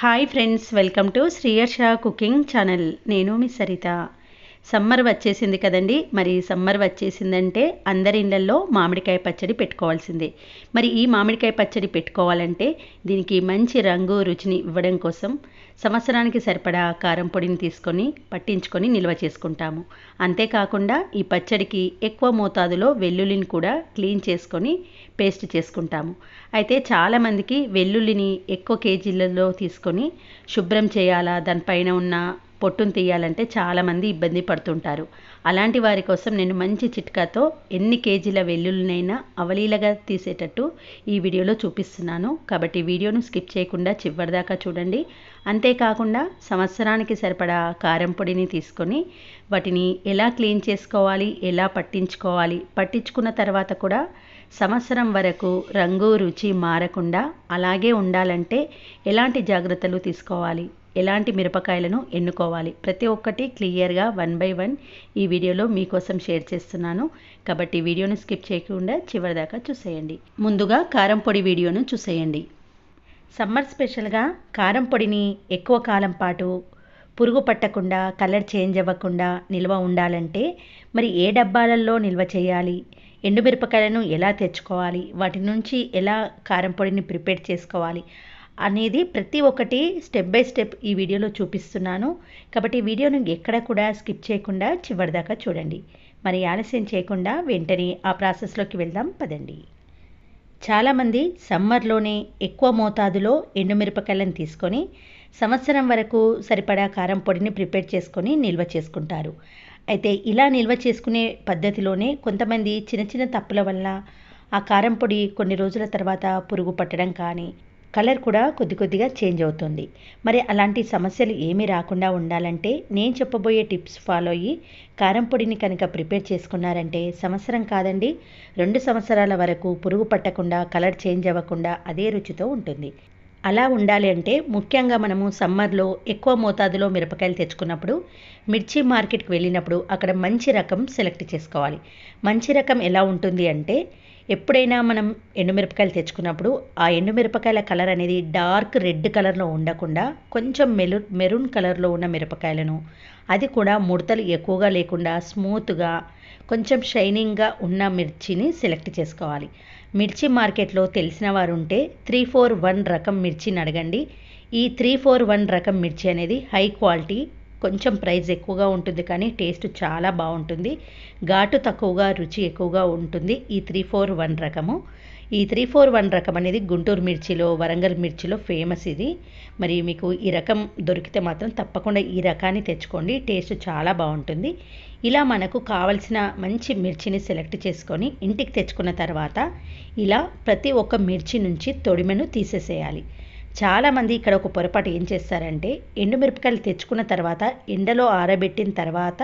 Hi friends welcome to Sriyarsha cooking channel నేను మీ Saritha. Summer వచ్చేసింది కదండి. మరి సమ్మర్ వచ్చేసిందంటే అందరి ఇళ్ళల్లో మామిడికాయ పచ్చడి పెట్టుకోవాల్సిందే. మరి ఈ మామిడికాయ పచ్చడి పెట్టుకోవాలంటే దీనికి మంచి రంగు రుచిని ఇవ్వడం కోసం సంవత్సరానికి సరిపడా కారం పొడిని తీసుకొని పట్టించుకొని నిల్వ చేసుకుంటాము. అంతేకాకుండా ఈ పచ్చడికి ఎక్కువ మోతాదులో వెల్లుల్లిని కూడా క్లీన్ చేసుకొని పేస్ట్ చేసుకుంటాము. అయితే చాలామందికి వెల్లుల్లిని ఎక్కువ కేజీలలో తీసుకొని శుభ్రం చేయాలా దానిపైన ఉన్న పొట్టును తీయాలంటే చాలామంది ఇబ్బంది పడుతుంటారు. అలాంటి వారి కోసం నేను మంచి చిట్కాతో ఎన్ని కేజీల వెల్లుల్లినైనా అవలీలగా తీసేటట్టు ఈ వీడియోలో చూపిస్తున్నాను. కాబట్టి వీడియోను స్కిప్ చేయకుండా చివరిదాకా చూడండి. అంతేకాకుండా సంవత్సరానికి సరిపడా కారం పొడిని తీసుకొని వాటిని ఎలా క్లీన్ చేసుకోవాలి ఎలా పట్టించుకోవాలి పట్టించుకున్న తర్వాత కూడా సంవత్సరం వరకు రంగు రుచి మారకుండా అలాగే ఉండాలంటే ఎలాంటి జాగ్రత్తలు తీసుకోవాలి? ఎలాంటి మిరపకాయలను ఎన్నుకోవాలి? ప్రతి ఒక్కటి క్లియర్గా వన్ బై వన్ ఈ వీడియోలో మీకోసం షేర్ చేస్తున్నాను. కాబట్టి వీడియోను స్కిప్ చేయకుండా చివరిదాకా చూసేయండి. ముందుగా కారం పొడి వీడియోను చూసేయండి. సమ్మర్ స్పెషల్గా కారం పొడిని ఎక్కువ కాలం పాటు పురుగు పట్టకుండా కలర్ చేంజ్ అవ్వకుండా నిల్వ ఉండాలంటే మరి ఏ డబ్బాలలో నిల్వ చేయాలి? ఎండుమిరపకాయలను ఎలా తెచ్చుకోవాలి? వాటి నుంచి ఎలా కారం పొడిని ప్రిపేర్ చేసుకోవాలి? అనేది ప్రతి ఒక్కటి స్టెప్ బై స్టెప్ ఈ వీడియోలో చూపిస్తున్నాను. కాబట్టి వీడియోను ఎక్కడ కూడా స్కిప్ చేయకుండా చివరిదాకా చూడండి. మరి ఆలస్యం చేయకుండా వెంటనే ఆ ప్రాసెస్లోకి వెళ్దాం పదండి. చాలామంది సమ్మర్లోనే ఎక్కువ మోతాదులో ఎండుమిరపకాయలను తీసుకొని సంవత్సరం వరకు సరిపడా కారం పొడిని ప్రిపేర్ చేసుకొని నిల్వ చేసుకుంటారు. అయితే ఇలా నిల్వ చేసుకునే పద్ధతిలోనే కొంతమంది చిన్న చిన్న తప్పుల వల్ల ఆ కారం పొడి కొన్ని రోజుల తర్వాత పురుగు పట్టడం కానీ కలర్ కూడా కొద్ది కొద్దిగా చేంజ్ అవుతుంది. మరి అలాంటి సమస్యలు ఏమీ రాకుండా ఉండాలంటే నేను చెప్పబోయే టిప్స్ ఫాలో అయ్యి కారం పొడిని కనుక ప్రిపేర్ చేసుకున్నారంటే సంవత్సరం కాదండి రెండు సంవత్సరాల వరకు పురుగు పట్టకుండా కలర్ చేంజ్ అవ్వకుండా అదే రుచితో ఉంటుంది. అలా ఉండాలి అంటే ముఖ్యంగా మనము సమ్మర్లో ఎక్కువ మోతాదులో మిరపకాయలు తెచ్చుకున్నప్పుడు మిర్చి మార్కెట్కి వెళ్ళినప్పుడు అక్కడ మంచి రకం సెలెక్ట్ చేసుకోవాలి. మంచి రకం ఎలా ఉంటుంది అంటే ఎప్పుడైనా మనం ఎండుమిరపకాయలు తెచ్చుకున్నప్పుడు ఆ ఎండుమిరపకాయల కలర్ అనేది డార్క్ రెడ్ కలర్లో ఉండకుండా కొంచెం మెరు మెరూన్ కలర్లో ఉన్న మిరపకాయలను అది కూడా ముడతలు ఎక్కువగా లేకుండా స్మూత్గా కొంచెం షైనింగ్గా ఉన్న మిర్చిని సెలెక్ట్ చేసుకోవాలి. మిర్చి మార్కెట్లో తెలిసిన వారు ఉంటే త్రీ ఫోర్ వన్ రకం మిర్చిని అడగండి. ఈ త్రీ ఫోర్ వన్ రకం మిర్చి అనేది హై క్వాలిటీ కొంచెం ప్రైస్ ఎక్కువగా ఉంటుంది కానీ టేస్ట్ చాలా బాగుంటుంది. ఘాటు తక్కువగా రుచి ఎక్కువగా ఉంటుంది ఈ త్రీ ఫోర్ వన్ రకము. ఈ త్రీ ఫోర్ వన్ రకం అనేది గుంటూరు మిర్చిలో వరంగల్ మిర్చిలో ఫేమస్ ఇది. మరి మీకు ఈ రకం దొరికితే మాత్రం తప్పకుండా ఈ రకాన్ని తెచ్చుకోండి. టేస్ట్ చాలా బాగుంటుంది. ఇలా మనకు కావలసిన మంచి మిర్చిని సెలెక్ట్ చేసుకొని ఇంటికి తెచ్చుకున్న తర్వాత ఇలా ప్రతి ఒక్క మిర్చి నుంచి తొడిమెను తీసేసేయాలి. చాలామంది ఇక్కడ ఒక పొరపాటు ఏం చేస్తారంటే ఎండుమిరపకాయలు తెచ్చుకున్న తర్వాత ఎండలో ఆరబెట్టిన తర్వాత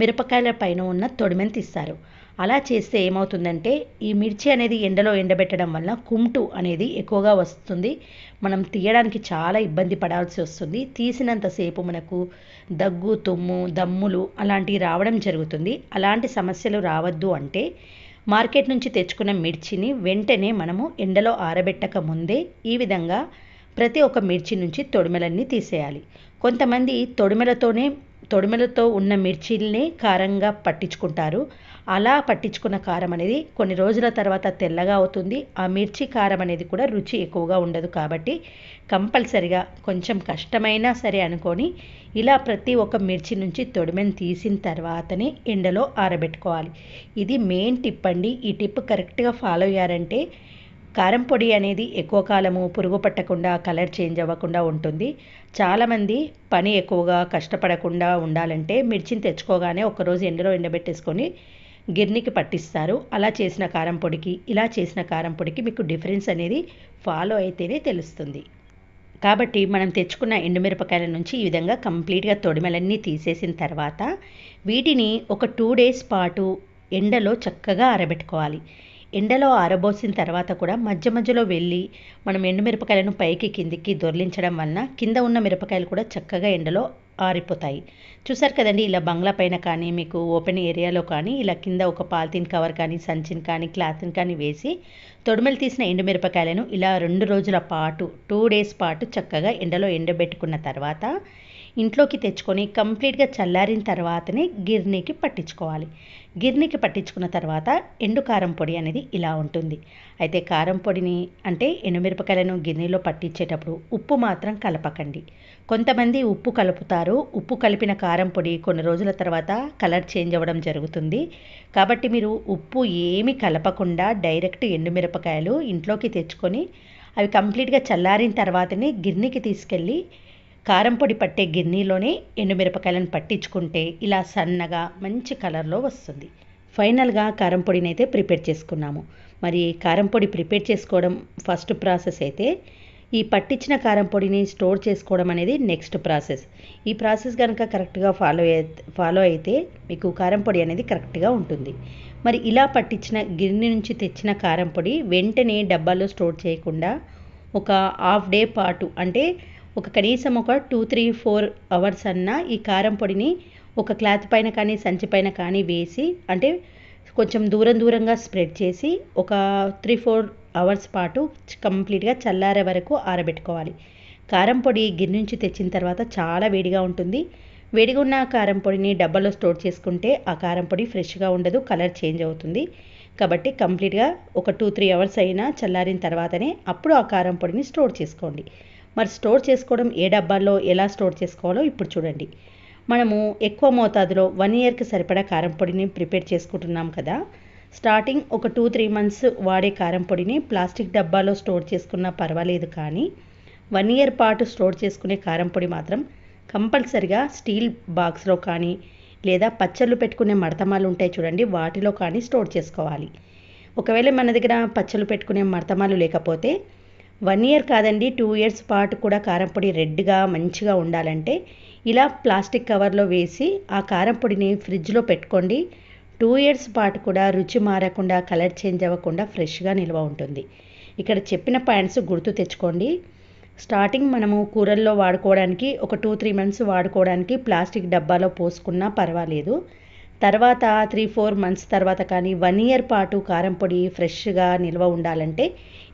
మిరపకాయల పైన ఉన్న తొడిమెను తీస్తారు. అలా చేస్తే ఏమవుతుందంటే ఈ మిర్చి అనేది ఎండలో ఎండబెట్టడం వల్ల కుమ్టు అనేది ఎక్కువగా వస్తుంది. మనం తీయడానికి చాలా ఇబ్బంది పడాల్సి వస్తుంది. తీసినంతసేపు మనకు దగ్గు తుమ్ము దమ్ములు అలాంటివి రావడం జరుగుతుంది. అలాంటి సమస్యలు రావద్దు అంటే మార్కెట్ నుంచి తెచ్చుకున్న మిర్చిని వెంటనే మనము ఎండలో ఆరబెట్టక ముందే ఈ విధంగా ప్రతి ఒక్క మిర్చి నుంచి తొడిమెలన్నీ తీసేయాలి. కొంతమంది తొడిమెలతోనే తొడిమెలతో ఉన్న మిర్చిల్ని కారంగా పట్టించుకుంటారు. అలా పట్టించుకున్న కారం అనేది కొన్ని రోజుల తర్వాత తెల్లగా అవుతుంది. ఆ మిర్చి కారం అనేది కూడా రుచి ఎక్కువగా ఉండదు కాబట్టి కంపల్సరిగా కొంచెం కష్టమైనా సరే అనుకొని ఇలా ప్రతి ఒక్క మిర్చి నుంచి తొడిమెను తీసిన తర్వాతనే ఎండలో ఆరబెట్టుకోవాలి. ఇది మెయిన్ టిప్ అండి. ఈ టిప్ కరెక్ట్గా ఫాలో అయ్యారంటే కారం పొడి అనేది ఎక్కువ కాలము పురుగు పట్టకుండా కలర్ చేంజ్ అవ్వకుండా ఉంటుంది. చాలామంది పని ఎక్కువగా కష్టపడకుండా ఉండాలంటే మిర్చిని తెచ్చుకోగానే ఒకరోజు ఎండలో ఎండబెట్టేసుకొని గిర్నికి పట్టిస్తారు. అలా చేసిన కారం పొడికి ఇలా చేసిన కారం పొడికి మీకు డిఫరెన్స్ అనేది ఫాలో అయితేనే తెలుస్తుంది. కాబట్టి మనం తెచ్చుకున్న ఎండుమిరపకాయల నుంచి ఈ విధంగా కంప్లీట్గా తొడిమెలన్నీ తీసేసిన తర్వాత వీటిని ఒక టూ డేస్ పాటు ఎండలో చక్కగా ఆరబెట్టుకోవాలి. ఎండలో ఆరబోసిన తర్వాత కూడా మధ్య మధ్యలో వెళ్ళి మనం ఎండుమిరపకాయలను పైకి కిందికి దొర్లించడం వలన కింద ఉన్న మిరపకాయలు కూడా చక్కగా ఎండలో ఆరిపోతాయి. చూసారు కదండి ఇలా బంగ్లా పైన కానీ మీకు ఓపెన్ ఏరియాలో కానీ ఇలా కింద ఒక పాలిథిన్ కవర్ కానీ సంచిని కానీ క్లాత్ని కానీ వేసి తొడుమలు తీసిన ఎండుమిరపకాయలను ఇలా రెండు రోజుల పాటు టూ డేస్ పాటు చక్కగా ఎండలో ఎండబెట్టుకున్న తర్వాత ఇంట్లోకి తెచ్చుకొని కంప్లీట్గా చల్లారిన తర్వాతనే గిర్నీకి పట్టించుకోవాలి. గిర్నీకి పట్టించుకున్న తర్వాత ఎండు కారం పొడి అనేది ఇలా ఉంటుంది. అయితే కారం పొడిని అంటే ఎండుమిరపకాయలను గిన్నెలో పట్టించేటప్పుడు ఉప్పు మాత్రం కలపకండి. కొంతమంది ఉప్పు కలుపుతారు. ఉప్పు కలిపిన కారం పొడి కొన్ని రోజుల తర్వాత కలర్ చేంజ్ అవ్వడం జరుగుతుంది. కాబట్టి మీరు ఉప్పు ఏమి కలపకుండా డైరెక్ట్ ఎండుమిరపకాయలు ఇంట్లోకి తెచ్చుకొని అవి కంప్లీట్గా చల్లారిన తర్వాతనే గిన్నెకి తీసుకెళ్ళి కారంపొడి పట్టే గిన్నెలోనే ఎండుమిరపకాయలను పట్టించుకుంటే ఇలా సన్నగా మంచి కలర్లో వస్తుంది. ఫైనల్గా కారంపొడిని అయితే ప్రిపేర్ చేసుకున్నాము. మరి కారంపొడి ప్రిపేర్ చేసుకోవడం ఫస్ట్ ప్రాసెస్ అయితే ఈ పట్టించిన కారం పొడిని స్టోర్ చేసుకోవడం అనేది నెక్స్ట్ ప్రాసెస్. ఈ ప్రాసెస్ కనుక కరెక్ట్గా ఫాలో ఫాలో అయితే మీకు కారం పొడి అనేది కరెక్ట్గా ఉంటుంది. మరి ఇలా పట్టించిన గిన్నె నుంచి తెచ్చిన కారం పొడి వెంటనే డబ్బాలో స్టోర్ చేయకుండా ఒక హాఫ్ డే పాటు అంటే ఒక కనీసం ఒక టూ త్రీ ఫోర్ అవర్స్ అన్న ఈ కారం పొడిని ఒక క్లాత్ పైన కానీ సంచి పైన కానీ వేసి అంటే కొంచెం దూరం దూరంగా స్ప్రెడ్ చేసి ఒక త్రీ ఫోర్ అవర్స్ పాటు కంప్లీట్గా చల్లారే వరకు ఆరబెట్టుకోవాలి. కారం పొడి గిన్నె నుంచి తెచ్చిన తర్వాత చాలా వేడిగా ఉంటుంది. వేడిగా ఉన్న కారం పొడిని డబ్బాలో స్టోర్ చేసుకుంటే ఆ కారం పొడి ఫ్రెష్గా ఉండదు కలర్ చేంజ్ అవుతుంది. కాబట్టి కంప్లీట్గా ఒక టూ త్రీ అవర్స్ అయినా చల్లారిన తర్వాతనే అప్పుడు ఆ కారం పొడిని స్టోర్ చేసుకోండి. మరి స్టోర్ చేసుకోవడం ఏ డబ్బాల్లో ఎలా స్టోర్ చేసుకోవాలో ఇప్పుడు చూడండి. మనము ఎక్కువ మోతాదులో వన్ ఇయర్కి సరిపడా కారం పొడిని ప్రిపేర్ చేసుకుంటున్నాం కదా. స్టార్టింగ్ ఒక టూ త్రీ మంత్స్ వాడే కారం పొడిని ప్లాస్టిక్ డబ్బాలో స్టోర్ చేసుకున్నా పర్వాలేదు కానీ వన్ ఇయర్ పాటు స్టోర్ చేసుకునే కారం పొడి మాత్రం కంపల్సరిగా స్టీల్ బాక్స్లో కానీ లేదా పచ్చళ్ళు పెట్టుకునే మడతమాలు ఉంటాయి చూడండి వాటిలో కానీ స్టోర్ చేసుకోవాలి. ఒకవేళ మన దగ్గర పచ్చళ్ళు పెట్టుకునే మడతమాలు లేకపోతే వన్ ఇయర్ కాదండి టూ ఇయర్స్ పాటు కూడా కారం పొడి రెడ్గా మంచిగా ఉండాలంటే ఇలా ప్లాస్టిక్ కవర్లో వేసి ఆ కారం పొడిని ఫ్రిడ్జ్లో పెట్టుకోండి. టూ ఇయర్స్ పాటు కూడా రుచి మారకుండా కలర్ చేంజ్ అవ్వకుండా ఫ్రెష్గా నిల్వ ఉంటుంది. ఇక్కడ చెప్పిన పాయింట్స్ గుర్తు తెచ్చుకోండి. స్టార్టింగ్ మనము కూరల్లో వాడుకోవడానికి ఒక టూ త్రీ మంత్స్ వాడుకోవడానికి ప్లాస్టిక్ డబ్బాలో పోసుకున్నా పర్వాలేదు. తర్వాత త్రీ ఫోర్ మంత్స్ తర్వాత కానీ వన్ ఇయర్ పాటు కారం పొడి ఫ్రెష్గా నిల్వ ఉండాలంటే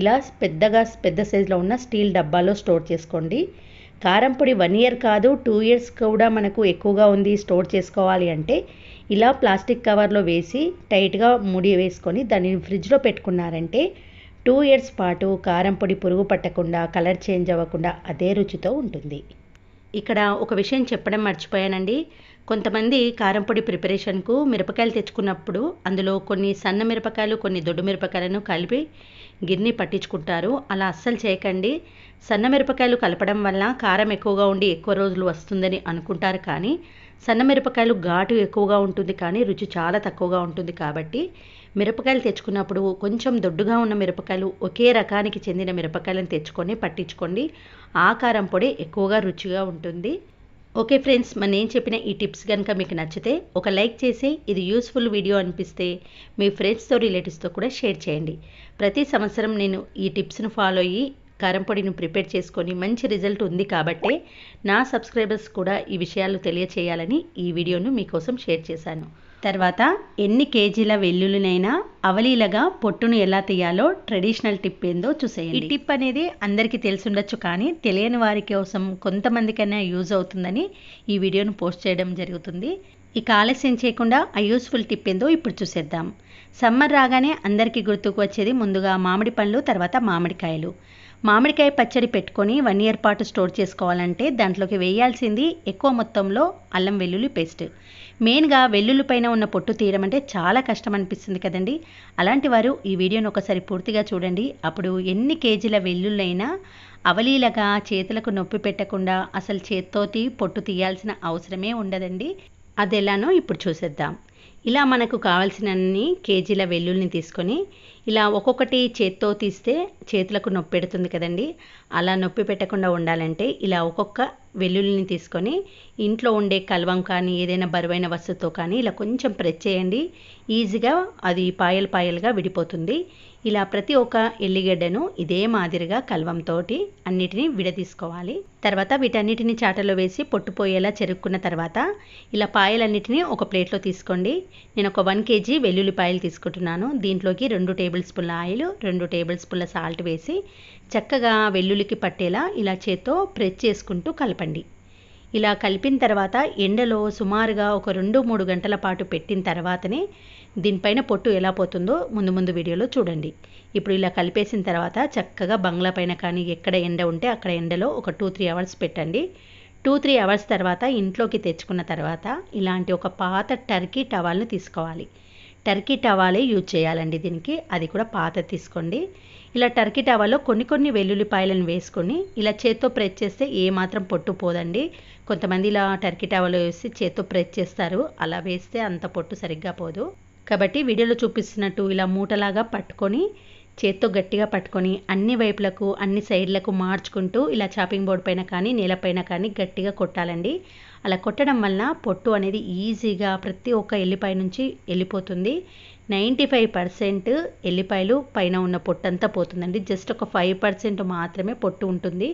ఇలా పెద్దగా పెద్ద సైజులో ఉన్న స్టీల్ డబ్బాలో స్టోర్ చేసుకోండి. కారం పొడి వన్ ఇయర్ కాదు టూ ఇయర్స్ కూడా మనకు ఎక్కువగా ఉంది స్టోర్ చేసుకోవాలి అంటే ఇలా ప్లాస్టిక్ కవర్లో వేసి టైట్గా ముడి వేసుకొని దాన్ని ఫ్రిడ్జ్లో పెట్టుకున్నారంటే టూ ఇయర్స్ పాటు కారం పొడి పురుగు పట్టకుండా కలర్ చేంజ్ అవ్వకుండా అదే రుచితో ఉంటుంది. ఇక్కడ ఒక విషయం చెప్పడం మర్చిపోయానండి. కొంతమంది కారంపొడి ప్రిపరేషన్కు మిరపకాయలు తెచ్చుకున్నప్పుడు అందులో కొన్ని సన్న మిరపకాయలు కొన్ని దొడ్డు మిరపకాయలను కలిపి గిన్నె పట్టించుకుంటారు. అలా అస్సలు చేయకండి. సన్న మిరపకాయలు కలపడం వల్ల కారం ఎక్కువగా ఉండి ఎక్కువ రోజులు వస్తుందని అనుకుంటారు కానీ సన్న మిరపకాయలు ఘాటు ఎక్కువగా ఉంటుంది కానీ రుచి చాలా తక్కువగా ఉంటుంది కాబట్టి మిరపకాయలు తెచ్చుకున్నప్పుడు కొంచెం దొడ్డుగా ఉన్న మిరపకాయలు ఒకే రకానికి చెందిన మిరపకాయలను తెచ్చుకొని పట్టించుకోండి. ఆ కారం పొడి ఎక్కువగా రుచిగా ఉంటుంది. ఓకే ఫ్రెండ్స్ మన నేను చెప్పిన ఈ టిప్స్ కనుక మీకు నచ్చితే ఒక లైక్ చేసి ఇది యూస్ఫుల్ వీడియో అనిపిస్తే మీ ఫ్రెండ్స్తో రిలేటివ్స్తో కూడా షేర్ చేయండి. ప్రతి సంవత్సరం నేను ఈ టిప్స్ను ఫాలో అయ్యి కారం పొడిని ప్రిపేర్ చేసుకొని మంచి రిజల్ట్ ఉంది కాబట్టే నా సబ్స్క్రైబర్స్ కూడా ఈ విషయాలు తెలియచేయాలని ఈ వీడియోను మీకోసం షేర్ చేశాను. తర్వాత ఎన్ని కేజీల వెల్లుల్లినైనా అవలీలగా పొట్టును ఎలా తీయాలో ట్రెడిషనల్ టిప్ ఏందో చూసేయండి. ఈ టిప్ అనేది అందరికీ తెలిసి కానీ తెలియని వారి కోసం కొంతమందికైనా యూజ్ అవుతుందని ఈ వీడియోను పోస్ట్ చేయడం జరుగుతుంది. ఇక ఆలస్యం చేయకుండా ఆ యూస్ఫుల్ టిప్ ఏందో ఇప్పుడు చూసేద్దాం. సమ్మర్ రాగానే అందరికీ గుర్తుకు వచ్చేది ముందుగా మామిడి పండ్లు తర్వాత మామిడికాయలు. మామిడికాయ పచ్చడి పెట్టుకొని వన్ ఇయర్ పాటు స్టోర్ చేసుకోవాలంటే దాంట్లోకి వేయాల్సింది ఎక్కువ మొత్తంలో అల్లం వెల్లుల్లి పేస్ట్. మెయిన్గా వెల్లుల్లి పైన ఉన్న పొట్టు తీయడం అంటే చాలా కష్టం అనిపిస్తుంది కదండి. అలాంటి వారు ఈ వీడియోను ఒకసారి పూర్తిగా చూడండి. అప్పుడు ఎన్ని కేజీల వెల్లుల్లైనా అవలీలగా చేతులకు నొప్పి పెట్టకుండా అసలు చేత్తోటి పొట్టు తీయాల్సిన అవసరమే ఉండదండి. అది ఎలానో ఇప్పుడు చూసేద్దాం. ఇలా మనకు కావాల్సినన్ని కేజీల వెల్లుల్ని తీసుకొని ఇలా ఒక్కొక్కటి చేత్తో తీస్తే చేతులకు నొప్పి పెడుతుంది కదండి. అలా నొప్పి పెట్టకుండా ఉండాలంటే ఇలా ఒక్కొక్క వెల్లుల్లిని తీసుకొని ఇంట్లో ఉండే కల్వం కానీ ఏదైనా బరువైన వస్తువుతో కానీ ఇలా కొంచెం ప్రెస్ చేయండి. ఈజీగా అది పాయలు పాయలుగా విడిపోతుంది. ఇలా ప్రతి ఒక్క ఎల్లిగడ్డను ఇదే మాదిరిగా కల్వంతో అన్నిటిని విడదీసుకోవాలి. తర్వాత వీటన్నిటిని చాటలో వేసి పొట్టుపోయేలా చెరుక్కున్న తర్వాత ఇలా పాయలన్నిటినీ ఒక ప్లేట్లో తీసుకోండి. నేను ఒక వన్ కేజీ వెల్లుల్లిపాయలు తీసుకుంటున్నాను. దీంట్లోకి రెండు టేబుల్ స్పూన్ల ఆయిల్ రెండు టేబుల్ స్పూన్ల సాల్ట్ వేసి చక్కగా వెల్లుల్లికి పట్టేలా ఇలా చేత్తో ప్రెస్ చేసుకుంటూ కలపండి. ఇలా కలిపిన తర్వాత ఎండలో సుమారుగా ఒక రెండు మూడు గంటల పాటు పెట్టిన తర్వాతనే దీనిపైన పొట్టు ఎలా పోతుందో ముందు ముందు వీడియోలో చూడండి. ఇప్పుడు ఇలా కలిపేసిన తర్వాత చక్కగా బంగ్లా పైన కానీ ఎక్కడ ఎండ ఉంటే అక్కడ ఎండలో ఒక టూ త్రీ అవర్స్ పెట్టండి. టూ త్రీ అవర్స్ తర్వాత ఇంట్లోకి తెచ్చుకున్న తర్వాత ఇలాంటి ఒక పాత టర్కీ టవాల్ని తీసుకోవాలి. టర్కీ టవాలే యూజ్ చేయాలండి దీనికి. అది కూడా పాత తీసుకోండి. ఇలా టర్కీ టవాలో కొన్ని కొన్ని వెల్లుల్లిపాయలను వేసుకొని ఇలా చేత్తో ప్రెస్ చేస్తే ఏ మాత్రం పొట్టు పోదండి. కొంతమంది ఇలా టర్కీ టవాలో వేసి చేత్తో ప్రెస్ చేస్తారు. అలా వేస్తే అంత పొట్టు సరిగ్గా పోదు. కాబట్టి వీడియోలో చూపిస్తున్నట్టు ఇలా మూటలాగా పట్టుకొని చేత్తో గట్టిగా పట్టుకొని అన్ని వైపులకు అన్ని సైడ్లకు మార్చుకుంటూ ఇలా చాపింగ్ బోర్డ్ పైన కానీ నేలపైన కానీ గట్టిగా కొట్టాలండి. అలా కొట్టడం వలన పొట్టు అనేది ఈజీగా ప్రతి ఒక్క ఎల్లిపాయ నుంచి వెళ్ళిపోతుంది. నైంటీ ఫైవ్ పర్సెంట్ ఎల్లిపాయలు పైన ఉన్న పొట్టు అంతా పోతుందండి. జస్ట్ ఒక ఫైవ్ పర్సెంట్ మాత్రమే పొట్టు ఉంటుంది.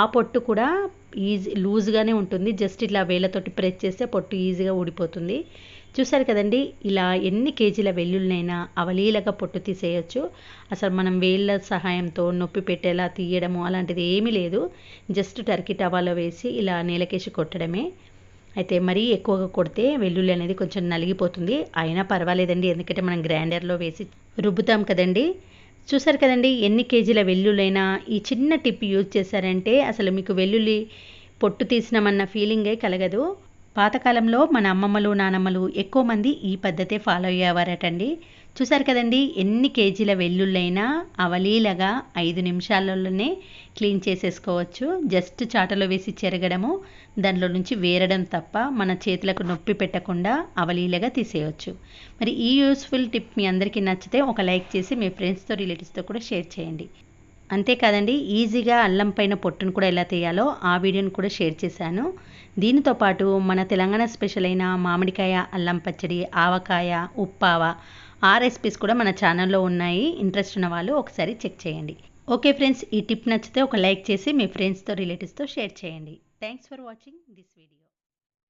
ఆ పొట్టు కూడా ఈజీ లూజ్గానే ఉంటుంది. జస్ట్ ఇట్లా వేలతోటి ప్రెస్ చేస్తే పొట్టు ఈజీగా ఊడిపోతుంది. చూసారు కదండి ఇలా ఎన్ని కేజీల వెల్లుల్లినైనా అవలీలగా పొట్టు తీసేయచ్చు. అసలు మనం వేళ్ళ సహాయంతో నొప్పి పెట్టేలా తీయడము అలాంటిది ఏమీ లేదు. జస్ట్ టర్కీ టవాలో వేసి ఇలా నేలకేసి కొట్టడమే. అయితే మరీ ఎక్కువగా కొడితే వెల్లుల్లి అనేది కొంచెం నలిగిపోతుంది. అయినా పర్వాలేదండి ఎందుకంటే మనం గ్రైండర్లో వేసి రుబ్బుతాం కదండి. చూసారు కదండి ఎన్ని కేజీల వెల్లుల్లైనా ఈ చిన్న టిప్ యూజ్ చేశారంటే అసలు మీకు వెల్లుల్లి పొట్టు తీసినామన్న ఫీలింగే కలగదు. పాతకాలంలో మన అమ్మమ్మలు నానమ్మలు ఎక్కువ మంది ఈ పద్ధతే ఫాలో అయ్యేవారటండి. చూసారు కదండి ఎన్ని కేజీల వెల్లుల్లైనా అవలీలగా ఐదు నిమిషాలలోనే క్లీన్ చేసేసుకోవచ్చు. జస్ట్ చాటలో వేసి చెరగడము దానిలో నుంచి వేరడం తప్ప మన చేతులకు నొప్పి పెట్టకుండా అవలీలగా తీసేయవచ్చు మరి ఈ యూస్ఫుల్ టిప్ మీ అందరికీ నచ్చితే ఒక లైక్ చేసి మీ ఫ్రెండ్స్తో రిలేటివ్స్తో కూడా షేర్ చేయండి. అంతేకాదండి ఈజీగా అల్లం పైన పొట్టును కూడా ఎలా తీయాలో ఆ వీడియోని కూడా షేర్ చేశాను. దీనితో పాటు మన తెలంగాణ స్పెషల్ అయిన మామిడికాయ అల్లం పచ్చడి ఆవకాయ ఉప్పావ ఆ రెసిపీస్ కూడా మన ఛానల్లో ఉన్నాయి. ఇంట్రెస్ట్ ఉన్న వాళ్ళు ఒకసారి చెక్ చేయండి. ఓకే ఫ్రెండ్స్ ఈ టిప్ నచ్చితే ఒక లైక్ చేసి మీ ఫ్రెండ్స్తో రిలేటివ్స్తో షేర్ చేయండి. Thanks for watching this video.